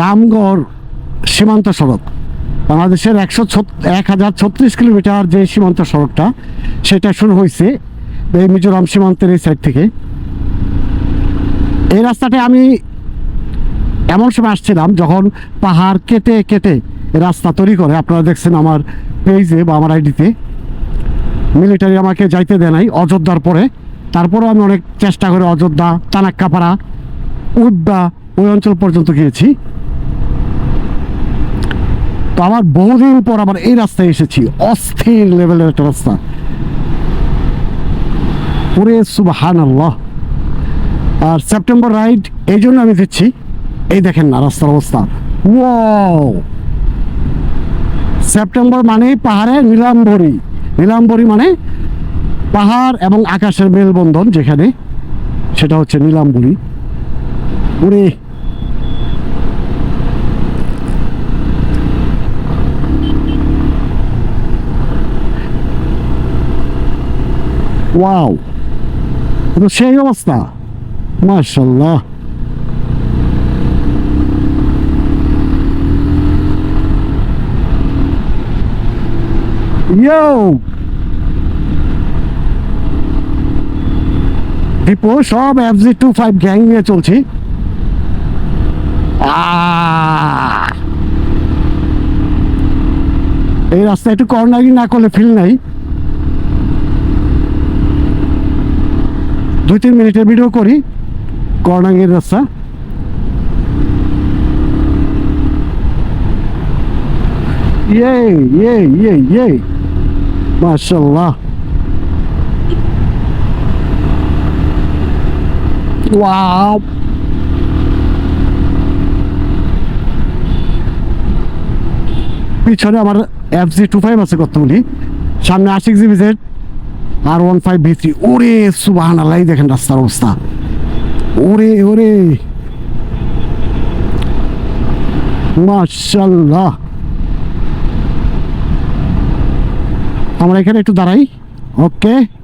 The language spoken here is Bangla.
রামগড় সীমান্ত সড়ক, বাংলাদেশের একশো এক হাজার ছত্রিশ কিলোমিটার যে সীমান্ত সড়কটা, সেটা শুরু হয়েছে এই মিজোরাম সীমান্তের এই সাইড থেকে। এই রাস্তাটা আমি এমন সময় আসছিলাম যখন পাহাড় কেটে কেটে রাস্তা তৈরি করে, আপনারা দেখছেন আমার পেজে বা আমার আইডিতে মিলিটারি আমাকে যাইতে দেয় নাই, অযোধ্যার পরে। তারপরেও আমি অনেক চেষ্টা করে অযোধ্যা তানাক্কাপাড়া উড্ডা ওই অঞ্চল পর্যন্ত গিয়েছি। তো আমার বহুদিন পর আবার এই রাস্তায় এসেছি। অস্থির লেভেলের একটা রাস্তা। পুরে সুবাহান আল্লাহ আর সেপ্টেম্বর রাইড, এই জন্য আমি দিচ্ছি এই দেখেন না রাস্তার অবস্থা। ওয়াও! সেপ্টেম্বর মানেই পাহাড়ে নীলাম্বরী। নীলাম্বরী মানে পাহাড় এবং আকাশের মেলবন্ধন যেখানে, সেটা হচ্ছে নীলাম্বরী। ওরে! ওয়াও তো সেই অবস্থা। মার্শাল্লাহ ইয়ো। দীপু সব F G two five gang নিয়ে চলছি! এই রাস্তা একটু কর্নারি না করলে ফিল নাই। দুই তিন মিনিটের ভিডিও করি। কর্নাঙ্গের রাস্তা। ইয়ে ইয়ে ইয়ে ইয়ে মাশাল্লাহ পিছনে আমার এফ জি টু ফাইভ আছে কতগুলি সামনে Ashiq GB Z R one five V three ওরে সুবাহান আল্লাহ দেখেন রাস্তার অবস্থা। ওরে ওরে। মাশাল্লাহ আমরা এখানে একটু দাঁড়াই। ওকে।